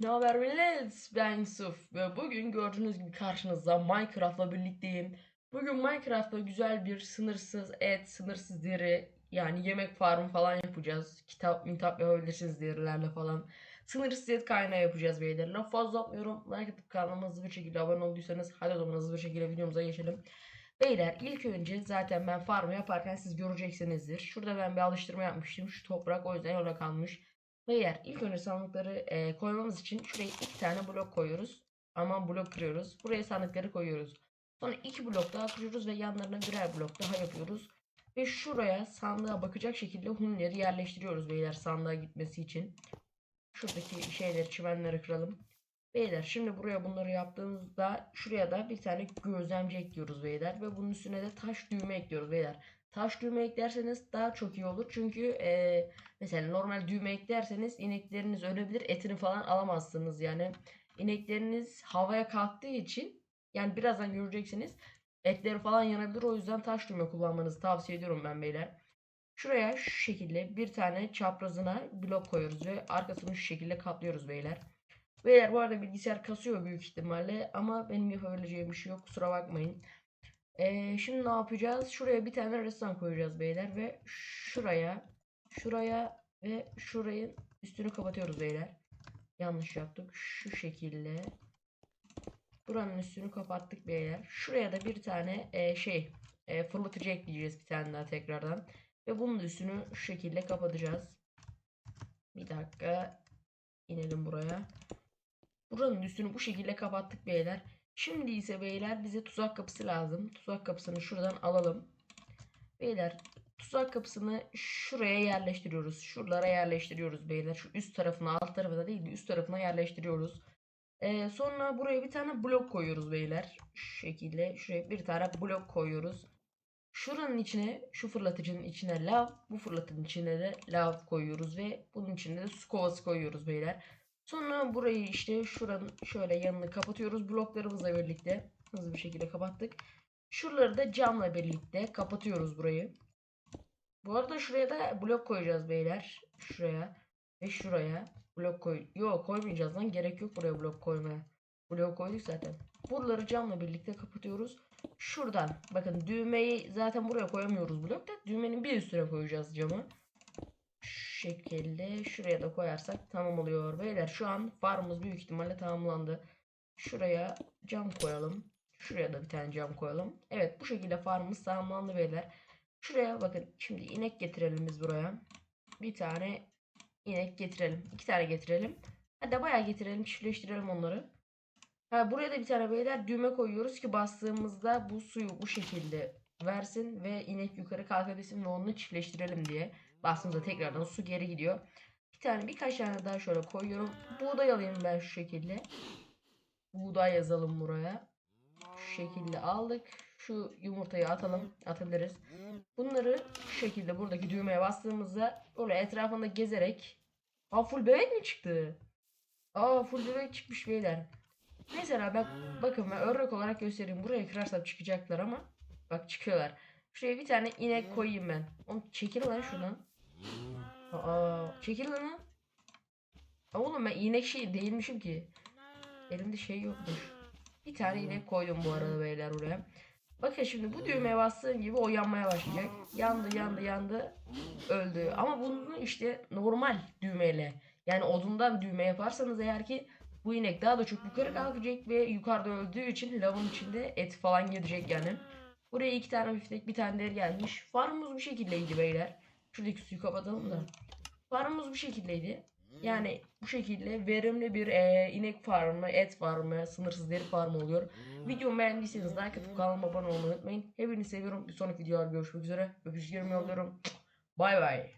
Ne haber millet? Ben Yusuf ve bugün gördüğünüz gibi karşınızda Minecraft'la birlikteyim. Bugün Minecraft'ta güzel bir sınırsız et, sınırsız deri yani yemek farmı falan yapacağız. Kitap, mitap yapabilirsiniz derilerle falan. Sınırsız et kaynağı yapacağız beyler. Laf fazla atmıyorum. Like atıp kanalıma hızlı bir şekilde abone olduysanız hadi o zaman hızlı bir şekilde videomuza geçelim. Beyler ilk önce zaten ben farmı yaparken siz göreceksinizdir. Şurada ben bir alıştırma yapmıştım. Şu toprak o yüzden orada kalmış. Beyler ilk önce sandıkları e, koymamız için şuraya iki tane blok koyuyoruz. Ama blok kırıyoruz. Buraya sandıkları koyuyoruz. Sonra iki blok daha kırıyoruz ve yanlarına birer blok daha yapıyoruz. Ve şuraya sandığa bakacak şekilde hunleri yerleştiriyoruz beyler sandığa gitmesi için. Şuradaki şeyleri çimenleri kıralım. Beyler şimdi buraya bunları yaptığımızda şuraya da bir tane gözlemci ekliyoruz beyler. Ve bunun üstüne de taş düğme ekliyoruz beyler. Taş düğme eklerseniz daha çok iyi olur. Çünkü eee Mesela normal düğme eklerseniz inekleriniz ölebilir. Etini falan alamazsınız yani. İnekleriniz havaya kalktığı için yani birazdan göreceksiniz. Etleri falan yanabilir. O yüzden taş düğme kullanmanızı tavsiye ediyorum ben beyler. Şuraya şu şekilde bir tane çaprazına blok koyuyoruz ve arkasını şu şekilde katlıyoruz beyler. Beyler bu arada bilgisayar kasıyor büyük ihtimalle ama benim yapabileceğim bir şey yok kusura bakmayın. Ee, şimdi ne yapacağız? Şuraya bir tane ressam koyacağız beyler ve şuraya Şuraya ve şurayın üstünü kapatıyoruz beyler. Yanlış yaptık. Şu şekilde. Buranın üstünü kapattık beyler. Şuraya da bir tane e, şey e, fırlatıcı ekleyeceğiz bir tane daha tekrardan. Ve bunun üstünü şu şekilde kapatacağız. Bir dakika. inelim buraya. Buranın üstünü bu şekilde kapattık beyler. Şimdi ise beyler bize tuzak kapısı lazım. Tuzak kapısını şuradan alalım. Beyler tuzak kapısını şuraya yerleştiriyoruz. Şuralara yerleştiriyoruz beyler. Şu üst tarafına alt tarafına değil de üst tarafına yerleştiriyoruz. Ee, sonra buraya bir tane blok koyuyoruz beyler. Şu şekilde şuraya bir tane blok koyuyoruz. Şuranın içine şu fırlatıcının içine lav bu fırlatıcının içine de lav koyuyoruz ve bunun içine de su kovası koyuyoruz beyler. Sonra burayı işte şuranın şöyle yanını kapatıyoruz bloklarımızla birlikte. Hızlı bir şekilde kapattık. Şuraları da camla birlikte kapatıyoruz burayı. Bu arada şuraya da blok koyacağız beyler. Şuraya ve şuraya blok koy. Yok koymayacağız lan. Gerek yok buraya blok koymaya. Blok koyduk zaten. Buraları camla birlikte kapatıyoruz. Şuradan bakın düğmeyi zaten buraya koyamıyoruz blokta. Düğmenin bir üstüne koyacağız camı. Şekilde şuraya da koyarsak tamam oluyor beyler. Şu an farmımız büyük ihtimalle tamamlandı. Şuraya cam koyalım. Şuraya da bir tane cam koyalım. Evet bu şekilde farmımız tamamlandı beyler. Şuraya bakın. Şimdi inek getirelim biz buraya. Bir tane inek getirelim. iki tane getirelim. Hadi bayağı getirelim. Çiftleştirelim onları. Ha, buraya da bir tane beyler düğme koyuyoruz ki bastığımızda bu suyu bu şekilde versin ve inek yukarı kalkabilsin ve onu çiftleştirelim diye. Bastığımızda tekrardan su geri gidiyor. Bir tane birkaç tane daha şöyle koyuyorum. Buğday alayım ben şu şekilde. Buğday yazalım buraya. Şu şekilde aldık. Şu yumurtayı atalım. Atabiliriz. Bunları şu şekilde buradaki düğmeye bastığımızda böyle etrafında gezerek Aa full bebek mi çıktı? Aa full bebek çıkmış beyler. Mesela bak bakın ben örnek olarak göstereyim. Buraya kırarsam çıkacaklar ama bak çıkıyorlar. Şuraya bir tane inek koyayım ben. Onu çekil lan şuradan. Aa çekil lan. Oğlum ben inek şey değilmişim ki. Elimde şey yokmuş. Bir tane inek koydum bu arada beyler buraya. Bakın şimdi bu düğmeye bastığım gibi o yanmaya başlayacak. Yandı yandı yandı öldü. Ama bunu işte normal düğmeyle yani odundan düğme yaparsanız eğer ki bu inek daha da çok yukarı kalkacak ve yukarıda öldüğü için lavın içinde et falan gidecek yani. Buraya iki tane biftek bir tane deri gelmiş. Farmımız bu şekildeydi beyler. Şuradaki suyu kapatalım da. Farmımız bu şekildeydi. Yani bu şekilde verimli bir e, inek farmı, et farmı, sınırsız deri farmı oluyor. Videomu beğendiyseniz like atıp kanalıma abone olmayı unutmayın. Hepinizi seviyorum. Bir sonraki videolarda görüşmek üzere. Öpücüklerimi yolluyorum. Bay bay.